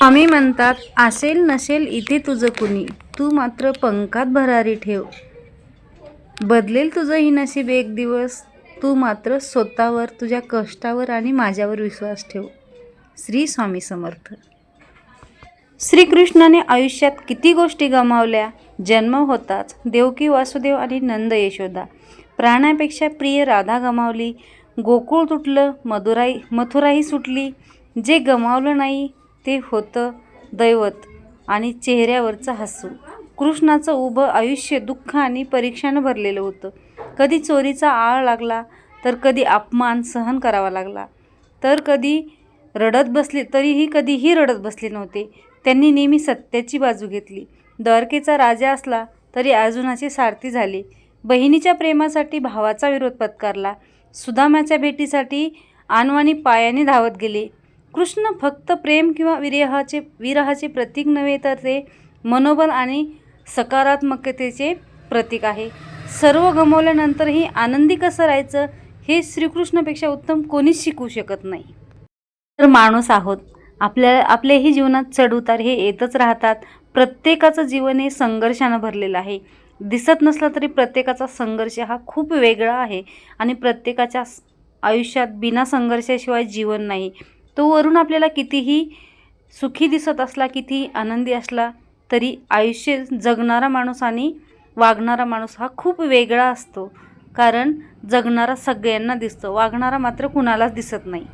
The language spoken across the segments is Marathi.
आम्ही म्हणतात असेल नसेल इथे तुझं कुणी. तू मात्र पंखात भरारी ठेव. बदलेल तुझं ही नशीब एक दिवस. तू मात्र स्वतःवर तुझ्या कष्टावर आणि माझ्यावर विश्वास ठेव. श्री स्वामी समर्थ. श्रीकृष्णाने आयुष्यात किती गोष्टी गमावल्या. जन्म होताच देवकी वासुदेव आणि नंद यशोदा. प्राण्यापेक्षा प्रिय राधा गमावली. गोकुळ तुटलं मधुराई मथुराही सुटली. जे गमावलं नाही ते होतं दैवत आणि चेहऱ्यावरचं हसू. कृष्णाचं उभं आयुष्य दुःख आणि परीक्षानं भरलेलं होतं. कधी चोरीचा आळ लागला तर कधी अपमान सहन करावा लागला. तर कधी रडत बसले तरीही कधीही रडत बसले नव्हते. त्यांनी नेहमी सत्याची बाजू घेतली. द्वारकेचा राजा असला तरी अर्जुनाचे सारथी झाले. बहिणीच्या प्रेमासाठी भावाचा विरोध पत्कारला. सुदामाच्या भेटीसाठी आणवानी पायाने धावत गेले. कृष्ण फक्त प्रेम किंवा विरहाचे विरहाचे प्रतीक नव्हे तर ते मनोबल आणि सकारात्मकतेचे प्रतीक आहे. सर्व गमवल्यानंतरही आनंदी कसं राहायचं हे श्रीकृष्णापेक्षा उत्तम कोणीच शिकू शकत नाही. तर माणूस आहोत. आपल्या आपल्याही जीवनात चढउतार हे येतच राहतात. प्रत्येकाचं जीवन हे संघर्षानं भरलेलं आहे. दिसत नसला तरी प्रत्येकाचा संघर्ष हा खूप वेगळा आहे आणि प्रत्येकाच्या आयुष्यात बिना संघर्षाशिवाय जीवन नाही. तो वरून आपल्याला कितीही सुखी दिसत असला कितीही आनंदी असला तरी आयुष्य जगणारा माणूस आणि वागणारा माणूस हा खूप वेगळा असतो. कारण जगणारा सगळ्यांना दिसतो वागणारा मात्र कुणालाच दिसत नाही.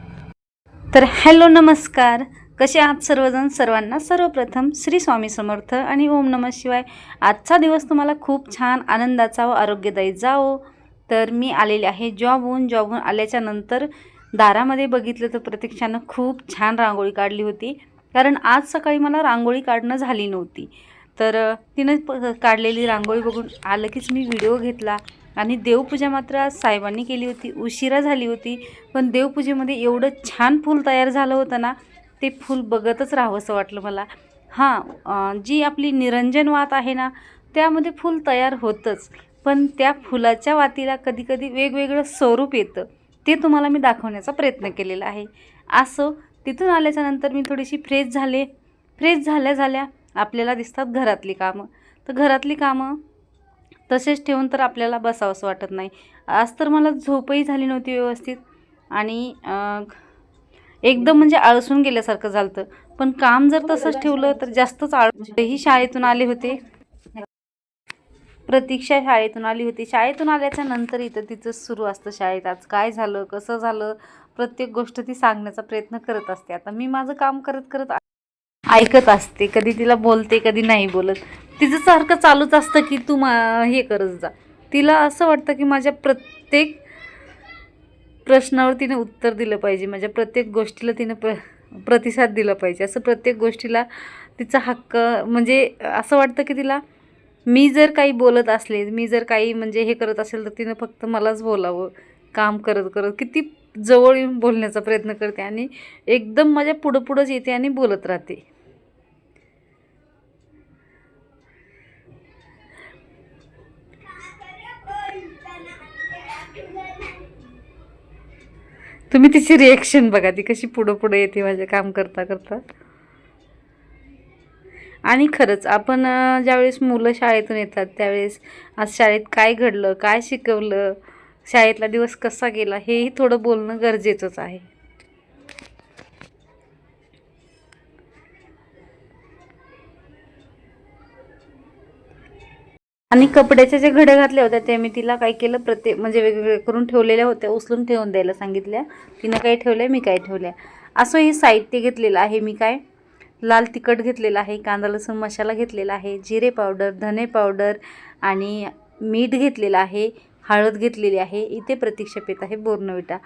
तर हॅलो नमस्कार. कसे आहात सर्वजण? सर्वांना सर्वप्रथम श्री स्वामी समर्थ आणि ओम नम शिवाय. आजचा दिवस तुम्हाला खूप छान आनंदाचा व आरोग्यदायी जाओ तर मी आलेले आहे जॉबहून. जॉबहून आल्याच्यानंतर दारामध्ये बघितलं तर प्रतीक्षानं खूप छान रांगोळी काढली होती. कारण आज सकाळी मला रांगोळी काढणं झाली नव्हती. तर तिनं प काढलेली रांगोळी बघून आलं कीच मी व्हिडिओ घेतला आणि देवपूजा मात्र आज साहेबांनी केली होती. उशिरा झाली होती पण देवपूजेमध्ये एवढं छान फूल तयार झालं होतं ना ते फूल बघतच राहावंसं वाटलं मला. हां जी आपली निरंजन वात आहे ना त्यामध्ये फूल तयार होतंच. पण त्या फुलाच्या वातीला कधीकधी वेगवेगळं स्वरूप येतं. ते तुम्हाला मी दाखवण्याचा प्रयत्न केलेला आहे. असं तिथून आल्याच्यानंतर मी थोडीशी फ्रेश झाले. फ्रेश झाल्या झाल्या आपल्याला दिसतात घरातली कामं. तर घरातली कामं तसेच ठेवून तर आपल्याला बसावंसं वाटत नाही. आज तर मला झोपही झाली नव्हती व्यवस्थित आणि एकदम म्हणजे आळसून गेल्यासारखं झालं पण काम जर तसंच ठेवलं तर जास्तच आळ म्हणजे ही शाळेतून आले होते. प्रतीक्षा शाळेतून आली होती. शाळेतून आल्याच्यानंतर इथं तिचं सुरू असतं शाळेत. आज काय झालं कसं झालं प्रत्येक गोष्ट ती सांगण्याचा प्रयत्न करत असते. आता मी माझं काम करत करत ऐकत असते. कधी तिला बोलते कधी नाही बोलत. तिचं सारखं चालूच असतं की तू मा हे करत जा. तिला असं वाटतं की माझ्या प्रत्येक प्रश्नावर तिने उत्तर दिलं पाहिजे. माझ्या प्रत्येक गोष्टीला तिने प्र प्रतिसाद दिला पाहिजे. असं प्रत्येक गोष्टीला तिचा हक्क म्हणजे असं वाटतं की तिला मी जर काही बोलत असले मी जर काही म्हणजे हे करत असेल तर तिनं फक्त मलाच बोलावं काम करत करत. किती जवळ येऊन बोलण्याचा प्रयत्न करते आणि एकदम माझ्या पुढं पुढंच येते आणि बोलत राहते. तुम्ही तिची रिएक्शन बघा ती कशी पुढं पुढं येते माझे काम करता करता. आणि खरंच आपण ज्यावेळेस मुलं शाळेतून येतात त्यावेळेस आज शाळेत काय घडलं काय शिकवलं शाळेतला दिवस कसा गेला हेही थोडं बोलणं गरजेचंच आहे. आणि कपड्याच्या जे घड्या घातल्या होत्या त्या मी तिला काय केलं प्रत्येक म्हणजे वेगवेगळे करून ठेवलेल्या होत्या उचलून ठेवून द्यायला सांगितल्या. तिनं काय ठेवल्या मी काय ठेवल्या. असं हे साहित्य घेतलेलं आहे मी काय? लाल तिखट घेतलेलं आहे कांदा लसूण मसाला घेतलेला आहे जिरे पावडर धने पावडर आणि मीठ घेतलेलं आहे हळद घेतलेली आहे. इथे प्रतीक्षा पेत आहे बोर्नविटा.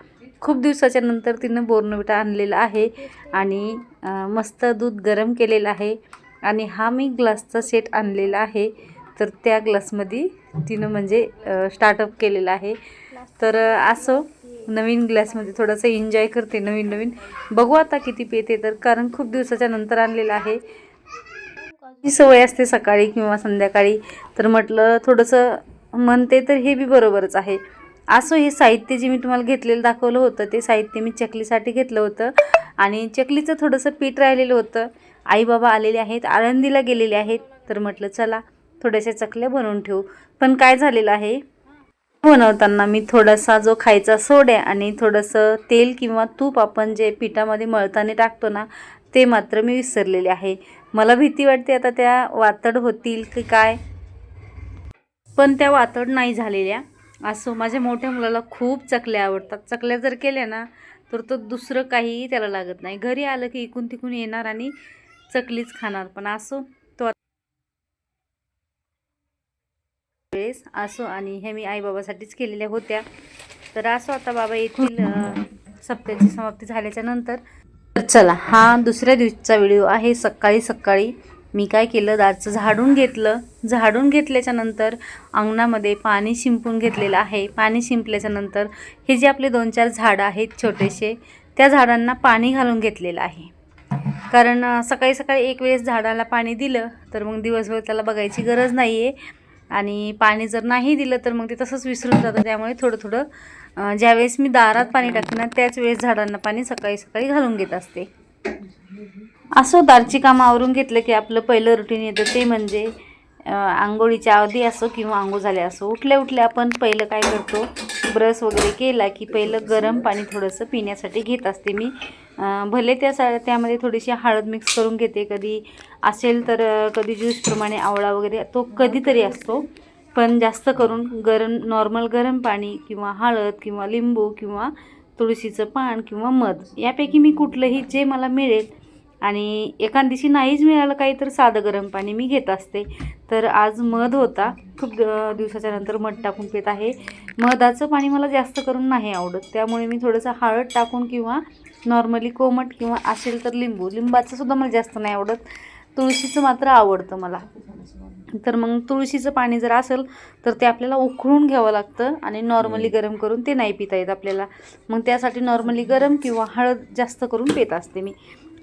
खूप दिवसाच्या नंतर तिनं बोर्नविटा आणलेला आहे आणि मस्त दूध गरम केलेलं आहे आणि हा मी ग्लासचा सेट आणलेला आहे. तर त्या ग्लासमध्ये तिनं म्हणजे स्टार्टअप केलेलं आहे. तर असं नवीन ग्लासमध्ये थोडंसं एन्जॉय करते नवीन नवीन. बघू आता किती पेते तर कारण खूप दिवसाच्या नंतर आणलेलं आहे. ही सवय असते सकाळी किंवा संध्याकाळी तर म्हटलं थोडंसं म्हणते तर हे बी बरोबरच आहे. असं हे साहित्य जे मी तुम्हाला घेतलेलं दाखवलं होतं ते साहित्य मी चकलीसाठी घेतलं होतं. आणि चकलीचं थोडंसं पीठ राहिलेलं होतं. आई बाबा आलेले आहेत आळंदीला गेलेले आहेत. तर म्हटलं चला थोड्याशा चकल्या बनवून ठेवू. पण काय झालेलं आहे बनवताना मी थोडासा जो खायचा सोड्या आणि थोडंसं तेल किंवा तूप आपण जे पिठामध्ये मळताना टाकतो ना ते मात्र मी विसरलेले आहे. मला भीती वाटते आता त्या वातड होतील की काय? पण त्या वातड नाही झालेल्या. असो माझ्या मोठ्या मुलाला खूप चकल्या आवडतात. चकल्या जर केल्या ना तर तो दुसरं काहीही त्याला लागत नाही. घरी आलं की इकून तिकून येणार आणि चकलीच खाणार. पण असो तो वेळेस असो आणि हे मी आईबाबासाठीच केलेल्या होत्या. तर असो आता बाबा येथील सप्त्याची समाप्ती झाल्याच्यानंतर तर चला हा दुसऱ्या दिवशीचा व्हिडिओ आहे. सकाळी सकाळी मी काय केलं? दारचं झाडून घेतलं. झाडून घेतल्याच्या नंतर अंगणामध्ये पाणी शिंपून घेतलेलं आहे. पाणी शिंपल्याच्या नंतर हे जे आपले दोन चार झाडं आहेत छोटेसे त्या झाडांना पाणी घालून घेतलेलं आहे. कारण सकाळी सकाळी एक वेळेस झाडाला पाणी दिलं तर मग दिवसभर त्याला बघायची गरज नाही आहे आणि पाणी जर नाही दिलं तर मग ते तसंच विसरून जातं. त्यामुळे थोडं थोडं ज्यावेळेस मी दारात पाणी टाकते ना त्याच वेळेस झाडांना पाणी सकाळी सकाळी घालून घेत असते. असं दारची कामं आवरून घेतलं की आपलं पहिलं रुटीन येतं. ते म्हणजे आंघोळीच्या आधी असो किंवा आंघोळ झाले असो उठल्या उठल्या आपण पहिलं काय करतो? ब्रश वगैरे केला की पहिलं गरम पाणी थोडंसं पिण्यासाठी घेत असते मी. भले त्या सा त्यामध्ये थोडीशी हळद मिक्स करून घेते कधी असेल तर कधी ज्यूसप्रमाणे आवळा वगैरे तो कधीतरी असतो. पण जास्त करून गरम नॉर्मल गरम पाणी किंवा हळद किंवा लिंबू किंवा तुळशीचं पान किंवा मध यापैकी मी कुठलंही जे मला मिळेल आणि एखाद दिवशी नाहीच मिळालं काही तर साधं गरम पाणी मी घेत असते. तर आज मध होता. खूप दिवसाच्या नंतर मध टाकून पित आहे. मधाचं पाणी मला जास्त करून नाही आवडत. त्यामुळे मी थोडंसं हळद टाकून किंवा नॉर्मली कोमट किंवा असेल तर लिंबू. लिंबाचं सुद्धा मला जास्त नाही आवडत. तुळशीचं मात्र आवडतं मला. तर मग तुळशीचं पाणी जर असेल तर ते आपल्याला उकळून घ्यावं लागतं आणि नॉर्मली गरम करून ते नाही पिता येत आपल्याला. मग त्यासाठी नॉर्मली गरम किंवा हळद जास्त करून पित असते मी.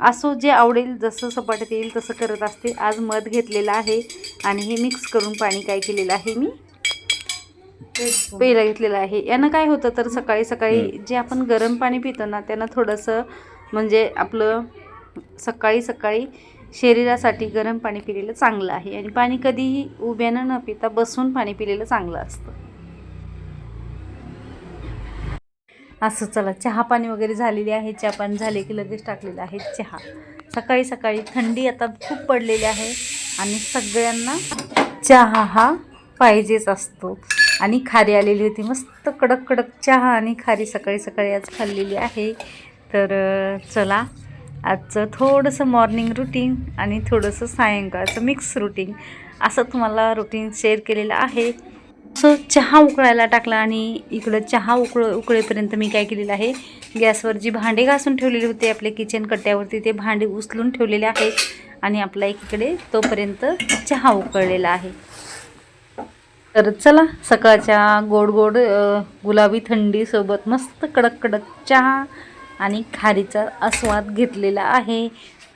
असो जे आवडेल जसं सपाट्यात येईल तसं करत असते. आज मध घेतलेलं आहे आणि हे मिक्स करून पाणी काय केलेलं आहे मी? पहिला घेतलेलं आहे. यानं काय होतं तर सकाळी सकाळी जे आपण गरम पाणी पितो ना त्यानं थोडंसं म्हणजे आपलं सकाळी सकाळी शरीरासाठी गरम पाणी पिलेलं चांगलं आहे. आणि पाणी कधीही उभ्यानं न पिता बसून पाणी पिलेलं चांगलं असतं. असं चला चहा पाणी वगैरे झालेली आहे चहा पाणी झाले की लगेच टाकलेलं आहे चहा. सकाळी सकाळी थंडी आता खूप पडलेली आहे आणि सगळ्यांना चहा हा पाहिजेच असतो. आणि खारी आलेली होती मस्त कडक कडक चहा आणि खारी सकाळी सकाळी आज खाल्लेली आहे. तर चला आजचं थोडंसं मॉर्निंग रुटीन आणि थोडंसं सायंकाळचं मिक्स रुटीन असं तुम्हाला रुटीन शेअर केलेलं आहे. सो चहा उकळायला टाकला आणि इकडं चहा उकळ उकळेपर्यंत मी काय केलेलं आहे? गॅसवर जी भांडे घासून ठेवलेले होते आपल्या किचन कट्ट्यावरती ते भांडे उचलून ठेवलेले आहेत आणि आपला एकीकडे तोपर्यंत चहा उकळलेला आहे. तर चला सकाळच्या गोड गोड गुलाबी थंडीसोबत मस्त कडक कडक चहा आणि खारीचा आस्वाद घेतलेला आहे.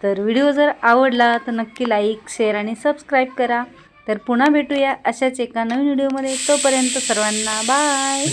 तर व्हिडिओ जर आवडला तर नक्की लाईक शेअर आणि सबस्क्राईब करा. तर पुन्हा भेटूया अशाच एका नवीन व्हिडिओमध्ये. तोपर्यंत सर्वांना बाय